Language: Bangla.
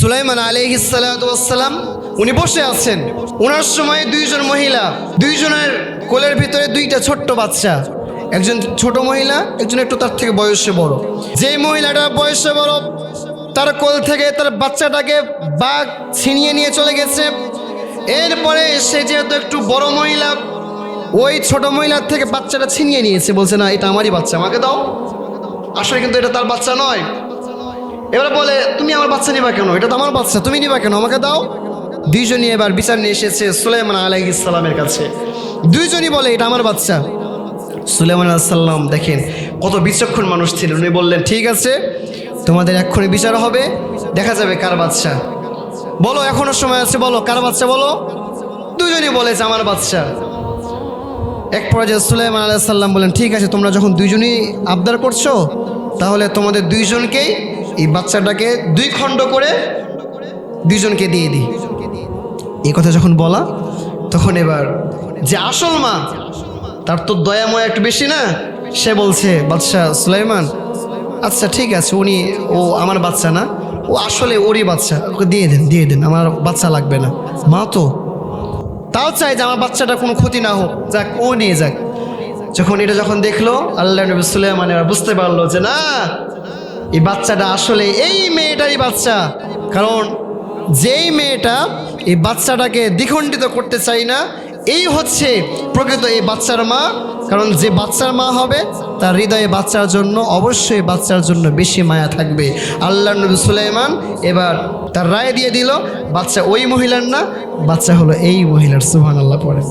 সুলাইমান আলিহিসাল্লাম উনি বসে আছেন। ওনার সময় দুইজন মহিলা, দুইজনের কোলের ভিতরে দুইটা ছোট্ট বাচ্চা। একজন ছোট মহিলা, একজন একটু তার থেকে বয়সে বড়। যেই মহিলাটা বয়সে বড়, তার কোল থেকে তার বাচ্চাটাকে বাঘ ছিনিয়ে নিয়ে চলে গেছে। এরপরে সে যেহেতু একটু বড় মহিলা, ওই ছোট মহিলার থেকে বাচ্চাটা ছিনিয়ে নিয়েছে। বলছে, না, এটা আমারই বাচ্চা, আমাকে দাও। আসলে কিন্তু এটা তার বাচ্চা নয়। এবার বলে, তুমি আমার বাচ্চা নিবা কেন? এটা তো আমার বাচ্চা, তুমি নিবা কেন? আমাকে দাও। দুইজনই এবার বিচার নিয়ে এসেছে সুলাইমান আলাইহ ইসলামের কাছে। দুইজনই বলে, এটা আমার বাচ্চা। সুলাইমান সাল্লাম দেখেন, কত বিচক্ষণ মানুষ ছিলেন উনি বললেন, ঠিক আছে, তোমাদের এক্ষুনি বিচার হবে, দেখা যাবে কার বাচ্চা। বলো, এখনও সময় আছে, বলো, কার বাচ্চা বলো? দুজনই বলেছে আমার বাচ্চা। এক পর্যায়ে সুলাইমান আলাহ সাল্লাম বলেন, ঠিক আছে, তোমরা যখন দুইজনই আবদার করছ, তাহলে তোমাদের দুইজনকেই এই বাচ্চাটাকে দুই খণ্ড করে দুইজনকে দিয়ে দিই। এই কথা যখন বলা, তখন এবার যে আসল মা, তার তো দয়াময় একটু বেশি না? সে বলছে, বাদশাহ সুলাইমান আচ্ছা ঠিক আছে, উনি, ও আমার বাচ্চা না, ও আসলে ওরই বাচ্চা, ওকে দিয়ে দেন দিয়ে দেন, আমার বাচ্চা লাগবে না। মা তো, তাও চাই যে আমার বাচ্চাটা কোনো ক্ষতি না হোক, যাক, ও নিয়ে যাক। যখন এটা যখন দেখল, আল্লাহ নবী সুলাইমান এবার বুঝতে পারল যে না এই বাচ্চাটা আসলে এই মেয়েটারই বাচ্চা। কারণ যেই মেয়েটা এই বাচ্চাটাকে দ্বিখণ্ডিত করতে চাই না, এই হচ্ছে প্রকৃত এই বাচ্চার মা। কারণ যে বাচ্চার মা হবে, তার হৃদয়ে বাচ্চার জন্য, অবশ্যই বাচ্চার জন্য বেশি মায়া থাকবে। আল্লাহ নবী সুলাইমান এবার তার রায় দিয়ে দিল, বাচ্চা ওই মহিলার না, বাচ্চা হলো এই মহিলার সুহান আল্লাহ পরে।